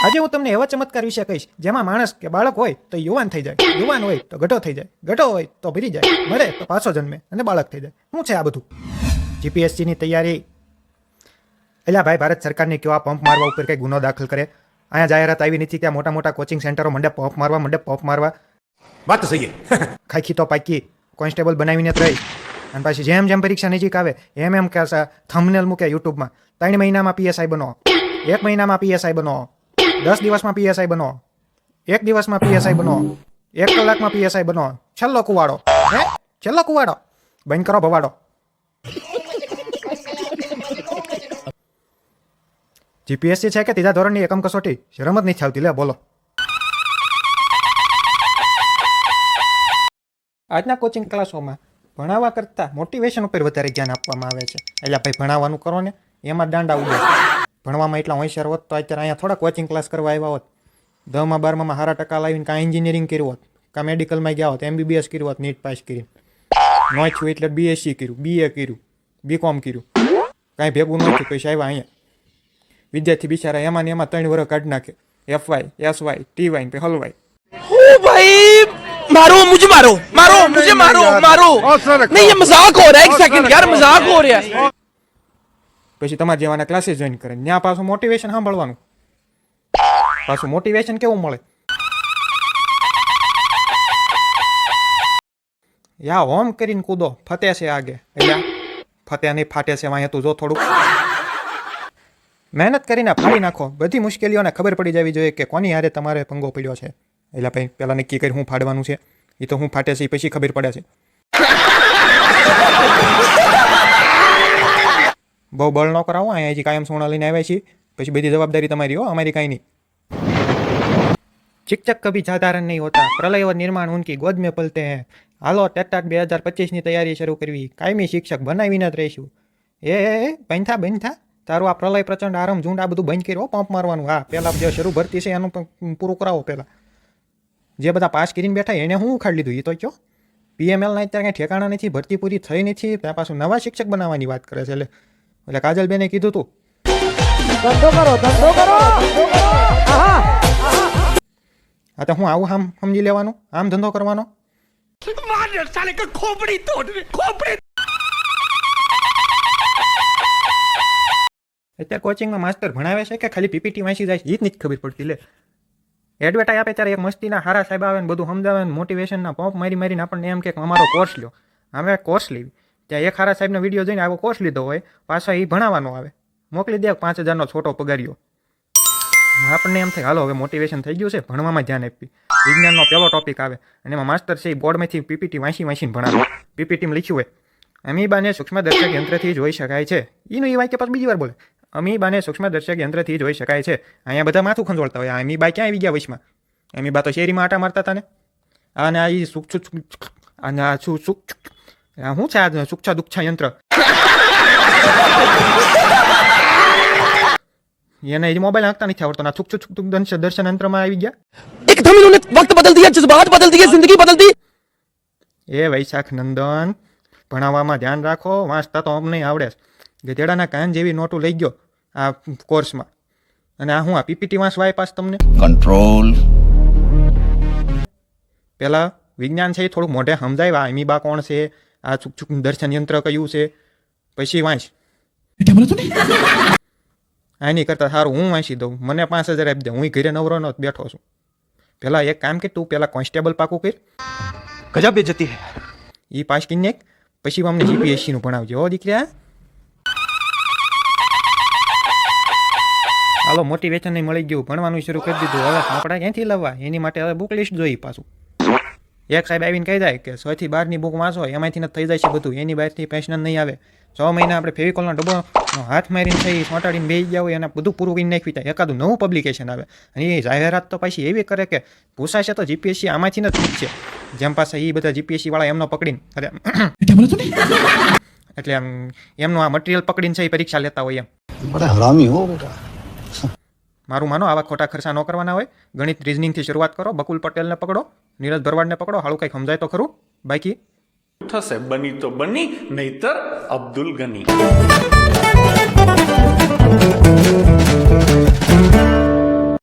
આજે હું તમને એવા ચમત્કાર વિશે કહીશ જેમાં માણસ કે બાળક હોય તો યુવાન થઈ જાય યુવાન હોય તો ગઢો થઈ જાય ગઢો હોય તો ભરી જાય મરે તો પાછો જન્મે અને બાળક થઈ જાય. શું છે આ બધું? જીપીએસસીની તૈયારી? એલા ભાઈ ભારત સરકારને કયો આ પંપ મારવા ઉપર કંઈ ગુનો દાખલ કરે? અહીંયા જાહેરાત આવી નથી ત્યાં મોટા મોટા કોચિંગ સેન્ટરો મંડે પંપ મારવા મંડે પંપ મારવા. વાત સહી ખાખી તો પાકી કોન્સ્ટેબલ બનાવીને જ રહી. અને પછી જેમ જેમ પરીક્ષા નજીક આવે એમ એમ કે થમનેલ મૂકે યુટ્યુબમાં ત્રણ મહિનામાં પીએસઆઈ બનો. એક મહિનામાં પીએસઆઈ બનો. દસ દિવસમાં પીએસઆઈ બનો. એક દિવસમાં પીએસઆઈ બનો. એક કલાકમાં પીએસઆઈ બનો. છેલ્લો કુવાડો. હે? છેલ્લો કુવાડો. બંધ કરો, ભવાડો. જીપીએસસી છે કે ત્રીજા ધોરણની એકમ કસોટી? શરમ જ નથી આવતી લે, બોલો. આજના કોચિંગ ક્લાસોમાં ભણાવવા કરતાં મોટિવેશન ઉપર વધારે ધ્યાન આપવામાં આવે છે. એટલે ભાઈ, ભણાવવાનું કરો ને, એમાં દાંડા ઉડે. ભણવામાં એટલા હોશિયાર હોત તો અત્યારે અહીંયા થોડા કોચિંગ ક્લાસ કરવા આવ્યા હોત દસમાં બારમામાં સારા ટકા લાવીને કાં એન્જિનિયરિંગ કર્યું હોત કાં મેડિકલમાં ગયા હોત એમબીબીએસ કર્યું હોત નીટ પાસ કરીને નો થયું એટલે બીએસસી કર્યું બીએ કર્યું બીકોમ કર્યું કાંઈ ભેગું ન થયું પછી આવ્યા અહીંયા વિદ્યાર્થી બિચારા એમાં ને એમાં ત્રણ વર્ષ કાઢી નાખે એફવાય એસવાય ટીવાય ને પછી હલવાય ओ भाई मारो मुझे मारो मारो मुझे मारो मारो नहीं ये मजाक हो रहा है एक सेकंड यार मजाक हो रहा है પછી તમારે જેવાના ક્લાસીસ જોઈન કરે. ત્યાં પાછું મોટિવેશન સાંભળવાનું. પાછું મોટિવેશન કેવું મળે? યા હોમ કરીને કૂદો. ફતે છે આગે. અહીંયા ફતે નહીં ફાટે છે વાંહે તું જો થોડુંક. મહેનત કરીને ફાડી નાખો. બધી મુશ્કેલીઓને ખબર પડી જવી જોઈએ કે કોની હારે તમારે પંગો પડ્યો છે. એટલે ભાઈ પહેલાં નક્કી કરી હું ફાડવાનું છે. એ તો હું ફાટે છે એ પછી ખબર પડે છે. બહુ બળ ન કરાવો અહીંયાથી કાયમ સોના લઈને આવ્યા છીએ. પછી બધી જવાબદારી તમારી હો, અમારી કાંઈ નહીં શિક્ષક કભી સાધારણ નહીં હોતા. પ્રલય વ નિર્માણ ઉનકી ગોદ મેં પલતે હે. હાલો ટેટાટ બે હજાર પચીસની તૈયારી શરૂ કરવી. કાયમી શિક્ષક બનાવીને જ રહીશું. એ બંધા બંધા તારું આ પ્રલય પ્રચંડ આરંભ ઝુંડ આ બધું બંધ કર્યો પંપ મારવાનું. હા પહેલાં જે શરૂ ભરતી છે એનું પૂરું કરાવો પહેલાં જે બધા પાસ કરીને બેઠા એને હું ઉખાડી લીધું? એ તો કયો? પીએમએલના અત્યારે કાંઈ ઠેકાણા નથી, ભરતી પૂરી થઈ નથી. ત્યાં પાછું નવા શિક્ષક બનાવવાની વાત કરે છે એટલે એટલે કાજલબેને કીધું તું. ધંધો કરો ધંધો કરો. હા તો હું આવું આમ સમજી લેવાનું? આમ ધંધો કરવાનો? અત્યારે કોચિંગમાં માસ્ટર ભણાવે છે કે ખાલી પીપીટી વાંચી જાય એ જ નથી ખબર પડતી લે. એડવર્ટાઈ આપે ત્યારે એક મસ્તીના હારા સાહેબ આવે ને બધું સમજાવે ને મોટિવેશનના પંપ મારી મારીને આપણને એમ કે અમારો કોર્સ લ્યો. અમે કોર્સ લેવી. ત્યાં એક હારા સાહેબનો વીડિયો જોઈને આવો કોર્સ લીધો હોય, પાછા એ ભણાવવાનો આવે. મોકલી દે પાંચ હજારનો છોટો પગાર્યો. આપણને એમ થાય, હાલો, હવે મોટિવેશન થઈ ગયું છે, ભણવામાં ધ્યાન આપી. વિજ્ઞાનનો પહેલો ટોપિક આવે, અને એમાં માસ્ટર છે એ બોર્ડમાંથી પીપીટી વાંચી વાંચીને ભણાવે. પીપીટીમાં લખ્યું હોય, અમીબાને સૂક્ષ્મદર્શક યંત્રથી જોઈ શકાય છે. એનું એ વાક્ય પાછું બીજી વાર બોલે, અમીબાને સૂક્ષ્મદર્શક યંત્રથી જોઈ શકાય છે. અહીંયા બધા માથું ખંજોળતા હોય અમીબા ક્યાં આવી ગયા વચમાં અમીબા તો શેરીમાં આટા મારતા હતા ને. અને આ સુખ અને આ છું આ શું છે આ સુક્ષા દુક્ષા યંત્ર એને એ મોબાઈલ નાખતા નથી આવડતો ના છુક છુક છુક દર્શન યંત્રમાં આવી ગયા એકદમ ઇન્હોને વક્ત બદલ દિયા જજ્બાત બદલ દિયા જિંદગી બદલ દી એ વૈશાખ નંદન ભણાવવામાં ધ્યાન રાખો વાંચતા તો અમને આવડે ગધેડાના કાન જેવી નોટો લઈ ગયો આ કોર્સમાં અને આ હું આ પીપીટી વાંચવા પાસ તમને કંટ્રોલ પેલા વિજ્ઞાન છે એ થોડું મોઢે સમજાવ્યા એમી બા કોણ છે આ સુખ દર્શન યંત્ર કયું છે? પછી વાંચ. હા નહીં. કરતા સારું હું વાંચી દઉં. મને પાંચ હજાર આપી દે. હું ઘરે નવરો ન બેઠો છું. પહેલાં એક કામ કે તું પહેલાં કોન્સ્ટેબલ પાકું કર. ગજબ બે જતી એ પાસ કરીને પછી અમને જીપીએસસીનું ભણાવજો. હો દીકરા હાલો મોટિવેશન નહીં મળી ગયું. ભણવાનું શરૂ કરી દીધું. હવે આપણા ક્યાંથી લાવવા? એની માટે હવે બુક લિસ્ટ જોઈ પાછું. એક સાહેબ આવીને કહી જાય કે સોથી બારની બુક વાંચો એમાંથી નથી થઈ જાય છે બધું એની બહારથી પેન્શન નહીં આવે. છ મહિના આપણે ફેવિકોલના ડબ્બો હાથ મારીને થઈ ચોંટાડીને બે ગયા હોય અને બધું પૂરું કરીને નાખી જાય એકાદું નવું પબ્લિકેશન આવે. અને એ જાહેરાત તો પાછી એવી કરે કે પૂછાશે તો જીપીએસસી આમાંથી નથી છે જેમ પાસે એ બધા જીપીએસસી વાળા એમનો પકડીને અરે એટલે આમ એમનું આ મટીરિયલ પકડીને છે એ પરીક્ષા લેતા હોય એમ. મારું માનો આવા ખોટા ખર્ચા ન કરવાના હોય. ગણિત રીઝનિંગથી શરૂઆત કરો બકુલ પટેલને પકડો. નીરજ ભરવાડને પકડો હાળું કંઈક સમજાય તો ખરું? બાકી થશે, બની તો બની, નહીતર અબ્દુલ ગની.